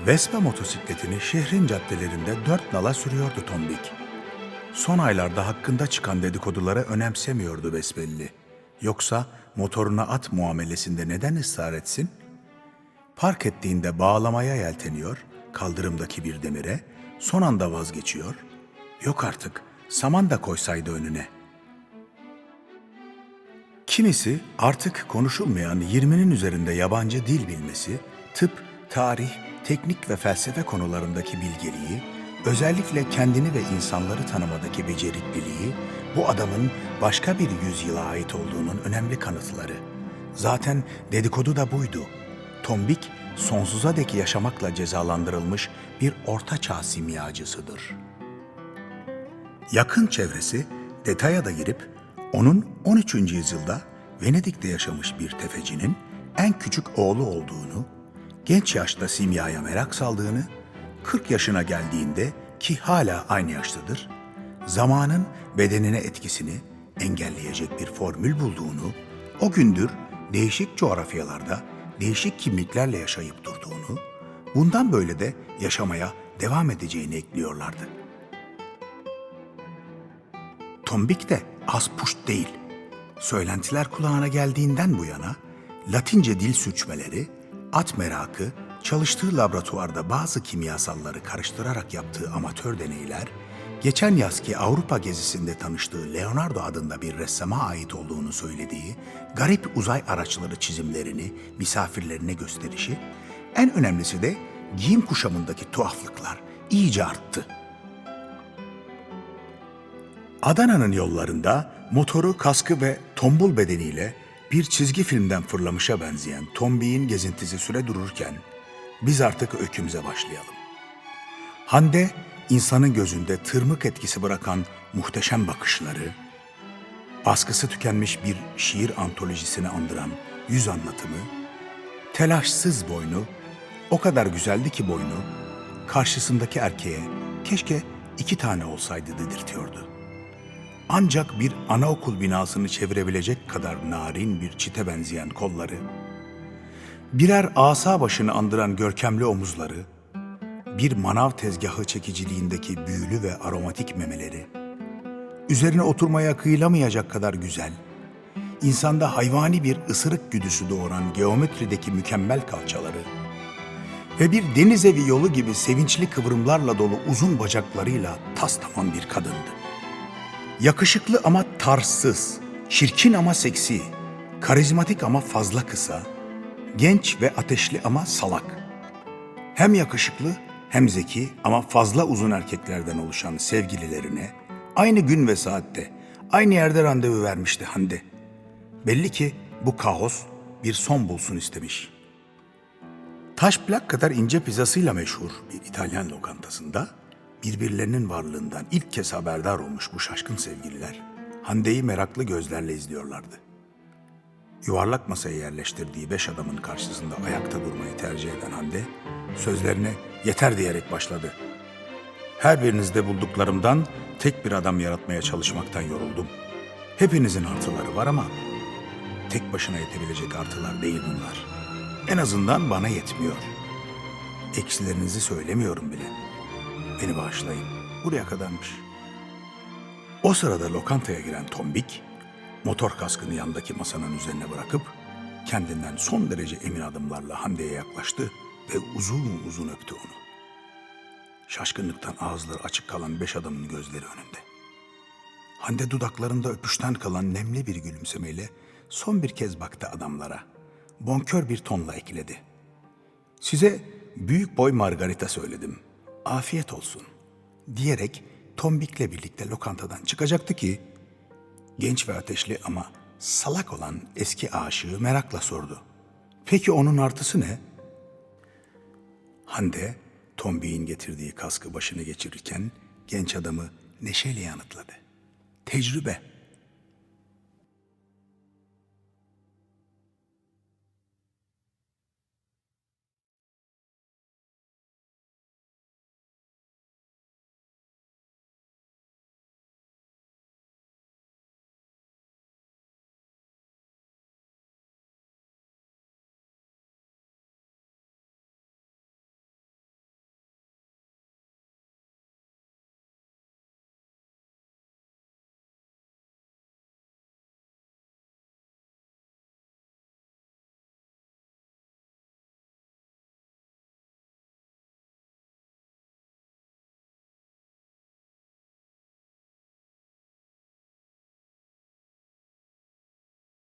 Vespa motosikletini şehrin caddelerinde dört nala sürüyordu Tombik. Son aylarda hakkında çıkan dedikoduları önemsemiyordu besbelli. Yoksa motoruna at muamelesinde neden ısrar etsin? Park ettiğinde bağlamaya yelteniyor, kaldırımdaki bir demire, son anda vazgeçiyor. Yok artık, saman da koysaydı önüne. Kimisi artık konuşulmayan 20'nin üzerinde yabancı dil bilmesi, tıp, tarih, teknik ve felsefe konularındaki bilgeliği, özellikle kendini ve insanları tanımadaki becerikliliği, bu adamın başka bir yüzyıla ait olduğunun önemli kanıtları. Zaten dedikodu da buydu. Tombik, sonsuza dek yaşamakla cezalandırılmış bir ortaçağ simyacısıdır. Yakın çevresi detaya da girip onun 13. yüzyılda Venedik'te yaşamış bir tefecinin en küçük oğlu olduğunu, genç yaşta simyaya merak saldığını, 40 yaşına geldiğinde ki hala aynı yaştadır, zamanın bedenine etkisini engelleyecek bir formül bulduğunu, o gündür değişik coğrafyalarda değişik kimliklerle yaşayıp durduğunu, bundan böyle de yaşamaya devam edeceğini ekliyorlardı. Tombik de az puşt değil. Söylentiler kulağına geldiğinden bu yana Latince dil sürçmeleri, at merakı, çalıştığı laboratuvarda bazı kimyasalları karıştırarak yaptığı amatör deneyler, geçen yazki Avrupa gezisinde tanıştığı Leonardo adında bir ressama ait olduğunu söylediği garip uzay araçları çizimlerini misafirlerine gösterişi, en önemlisi de giyim kuşamındaki tuhaflıklar iyice arttı. Adana'nın yollarında motoru, kaskı ve tombul bedeniyle bir çizgi filmden fırlamışa benzeyen Tombik'in gezintisi süre dururken biz artık öykümüze başlayalım. Hande, insanın gözünde tırmık etkisi bırakan muhteşem bakışları, baskısı tükenmiş bir şiir antolojisini andıran yüz anlatımı, telaşsız boynu, o kadar güzeldi ki boynu, karşısındaki erkeğe keşke iki tane olsaydı dedirtiyordu ancak bir anaokul binasını çevirebilecek kadar narin bir çite benzeyen kolları, birer asa başını andıran görkemli omuzları, bir manav tezgahı çekiciliğindeki büyülü ve aromatik memeleri, üzerine oturmaya kıyılamayacak kadar güzel, insanda hayvani bir ısırık güdüsü doğuran geometrideki mükemmel kalçaları ve bir deniz evi yolu gibi sevinçli kıvrımlarla dolu uzun bacaklarıyla tas tamam bir kadındı. Yakışıklı ama tarsız, çirkin ama seksi, karizmatik ama fazla kısa, genç ve ateşli ama salak. Hem yakışıklı hem zeki ama fazla uzun erkeklerden oluşan sevgililerine aynı gün ve saatte aynı yerde randevu vermişti Hande. Belli ki bu kaos bir son bulsun istemiş. Taş plak kadar ince pizzasıyla meşhur bir İtalyan lokantasında birbirlerinin varlığından ilk kez haberdar olmuş bu şaşkın sevgililer Hande'yi meraklı gözlerle izliyorlardı. Yuvarlak masaya yerleştirdiği beş adamın karşısında ayakta durmayı tercih eden Hande, sözlerine yeter diyerek başladı. Her birinizde bulduklarımdan tek bir adam yaratmaya çalışmaktan yoruldum. Hepinizin artıları var ama tek başına yetebilecek artılar değil bunlar. En azından bana yetmiyor. Eksilerinizi söylemiyorum bile.'' Beni bağışlayın. Buraya kadarmış. O sırada lokantaya giren Tombik, motor kaskını yandaki masanın üzerine bırakıp kendinden son derece emin adımlarla Hande'ye yaklaştı ve uzun uzun öptü onu. Şaşkınlıktan ağızları açık kalan beş adamın gözleri önünde. Hande dudaklarında öpüşten kalan nemli bir gülümsemeyle son bir kez baktı adamlara. Bonkör bir tonla ekledi. Size büyük boy margarita söyledim afiyet olsun diyerek Tombik'le birlikte lokantadan çıkacaktı ki genç ve ateşli ama salak olan eski aşığı merakla sordu. Peki onun artısı ne? Hande Tombik'in getirdiği kaskı başına geçirirken genç adamı neşeyle yanıtladı. Tecrübe.